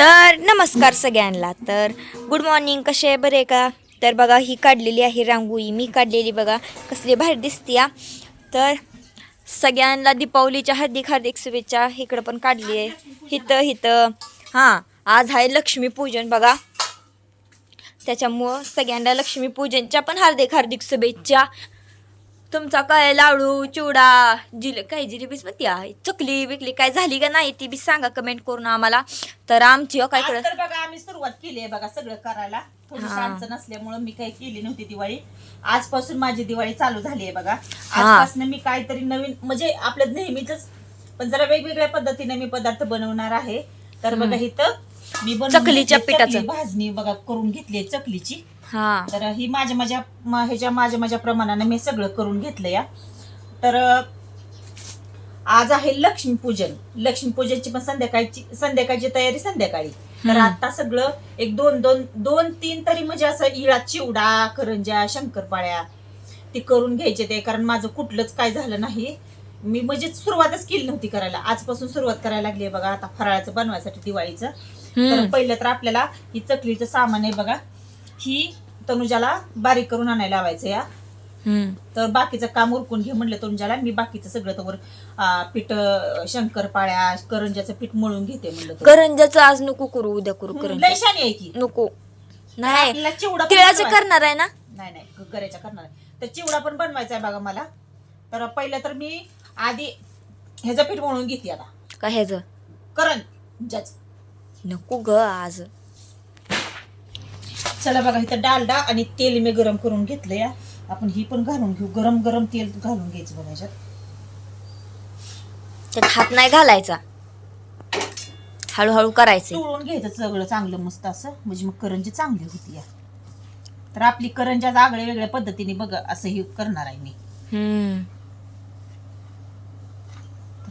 तर नमस्कार सगळ्यांना. तर गुड मॉर्निंग कसे आहे? बरे का? तर बघा ही काढलेली आहे रांगोळी. मी काढलेली बघा कसली बाहेर दिसते या तर सगळ्यांना दीपावलीच्या हार्दिक हार्दिक शुभेच्छा. इकडं पण काढली आहे. हिथं हिथं. हां आज आहे लक्ष्मीपूजन बघा. त्याच्यामुळं सगळ्यांना लक्ष्मीपूजनच्या पण हार्दिक हार्दिक शुभेच्छा. तुमचा काय लाडू चिवडा जिले काय जिलेबीच पण ती आहे चकली बिकली काय झाली का नाही ती बी सांगा कमेंट करून आम्हाला. तर आमची अ काय आज बघा आम्ही सुरुवात केली आहे बघा सगळं करायला. थोडी हा. अडचण नसल्यामुळे मी काही केली नव्हती दिवाळी. आजपासून माझी दिवाळी चालू झाली आहे बघा. हा. आजपासून मी काहीतरी नवीन म्हणजे आपलं नेहमीच पण जरा वेगवेगळ्या पद्धतीने मी पदार्थ बनवणार आहे. तर बघा इथं मी बनवून चकलीच्या घेतली पिठाचं. चकली भाजणी बघा करून घेतली चकलीची. हा. तर ही माझ्या माझ्या म- ह्याच्या माझ्या माझ्या प्रमाणाने मी सगळं करून घेतलं या तर अं, आज आहे लक्ष्मीपूजन लक्ष्मीपूजनची पण संध्याकाळची संध्याकाळची तयारी संध्याकाळी. तर हम्म. आता सगळं एक दोन दोन दोन तीन तरी म्हणजे असं इळा चिवडा करंजा शंकरपाळ्या ती करून घ्यायचे ते कारण माझं कुठलंच काय झालं नाही. मी म्हणजे सुरुवातच केली नव्हती करायला. आजपासून सुरुवात करायला लागली आहे बघा. आता फराळाचं बनवायसाठी दिवाळीचं. तर. पहिलं तर आपल्याला ही चकलीचं सामान आहे बघा. ही तनुजाला बारीक करून आणायला लावायचं या. तर बाकीचं काम उरकून घे म्हणलं तनुजाला. मी बाकीचं सगळं तर पीठ शंकरपाळ्या करंजाचं पीठ मळून घेते म्हणलं. करंजाचं आज नको करू उद्या करू करंजा आहे की. नको. नाही. आपल्याला चिवडा पण तिळाचं बनवायचा. करणार आहे ना? नाही नाही. करायचा करणार आहे. तर चिवडा पण बनवायचा आहे बघा मला. तर पहिलं तर मी आधी ह्याचं पीठ मळून घेते आता. का ह्याच? करंजाच नको ग आज. चला बघा इथं डालडा आणि तेल मी गरम करून घेतलं या. आपण ही पण घालून घेऊ. गरम गरम तेल घालून घ्यायचं बघा ह्याच्यात त्यात हात नाही घालायचा. हळूहळू करायचे. चोळून घ्यायचं सगळं चांगलं मस्त असं. म्हणजे मग करंजी चांगली होती या. तर आपली करंजी आज आगळ्या वेगळ्या पद्धतीने बघा असं हे करणार आहे मी. हम्म.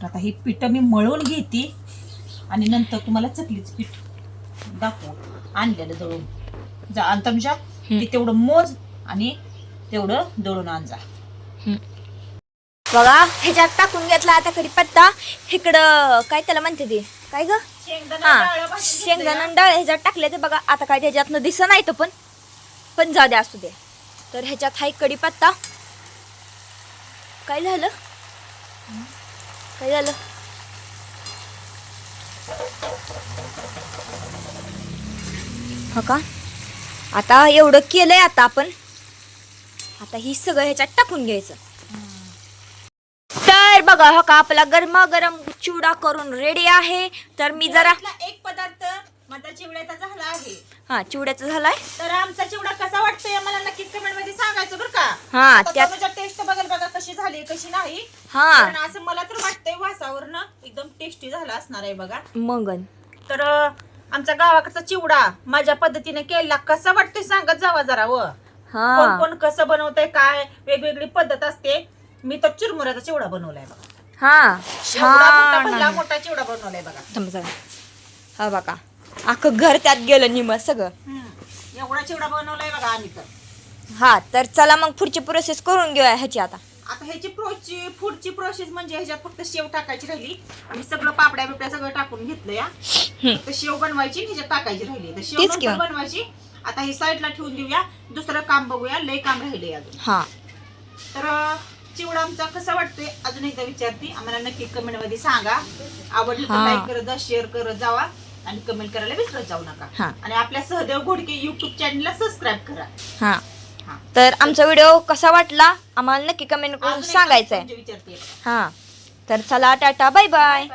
तर आता ही पीठ मी मळून घेते. आणि नंतर तुम्हाला चकलीचं पीठ दाखवू. आणलेलं दळून. जा आणि तुमच्या ते तेवढं मोज आणि तेवढं दळून आण जा. बघा ह्याच्यात टाकून घेतला आता कधी पत्ता इकडं काय त्याला म्हणते ते? काय ग? हा शेंगदाणा डाळ ह्याच्यात टाकले ते बघा. आता काय त्याच्यातनं दिसत नाही तर पण. पण जाऊ दे असू दे. तर ह्याच्यात हाय कढीपत्ता. काय झालं? काय झालं? हो का? आता एवढं केलंय आता आपण. आता ही सगळं ह्याच्यात टाकून घ्यायचं. तर बघा हो का आपला गरमागरम चिवडा करून रेडी आहे. तर मी जरा त्यातला एक पदार्थ माझा चिवड्याचा झाला आहे. हा चिवड्याचा झालाय. तर आमचा चिवडा कसा वाटतोय? मला नक्की कमेंटमध्ये सांगायचं बरं का. हा त्यात टेस्ट बघाल बघा कशी झाली कशी नाही. हा. कारण असं मला तर वाटतंय वासावरनं एकदम टेस्टी झाला असणार आहे बघा. मंगन. तर अं, आमचा गावाकडचा चिवडा माझ्या पद्धतीने केला. कसा वाटतोय सांगत जावा जरा व. कोण हा. कोण कसं बनवतंय काय वेगवेगळी पद्धत असते. मी तर चिरमुऱ्याचा चिवडा बनवलाय बघा. हा. एवढा मोठा छान. आहे. मोठा चिवडा बनवलाय बघा. थांब जरा. हा बघा. अख्खं घर त्यात गेलं निम सगळं. हम्म. एवढा चिवडा बनवलाय बघा आम्ही तर. हा तर चला मग पुढची प्रोसेस करून घेऊया ह्याची आता. आता ह्याची प्रोची पुढची प्रोसेस म्हणजे ह्याच्यात फक्त शेव टाकायची राहिली. मी सगळं पापड्या बिपड्या सगळं टाकून घेतलं या. फक्त शेव बनवायची आणि ह्याच्यात टाकायची राहिली. तर शेव तेच नंतर. बनवायची. आता ही साईडला ठेवून देऊया. दुसरं काम बघूया. लय काम राहिले अजून. हा. तर अं, चिवडा आमचा कसा वाटतोय? अजून एकदा विचारते. आम्हाला नक्की कमेंटमध्ये सांगा. आवडलं तर हा. लाईक करत जा शेअर करत जावा. आणि कमेंट करायला विसरत जाऊ नका. हा. आणि आपल्या सहदेव घोडके युट्यूब चॅनलला सबस्क्राईब करा. हा. तर आमचा व्हिडिओ कसा वाटला? आम्हाला नक्की कमेंट करून अजून एकदा सांगायचं आहे म्हणजे हा. तर चला टाटा बाय बाय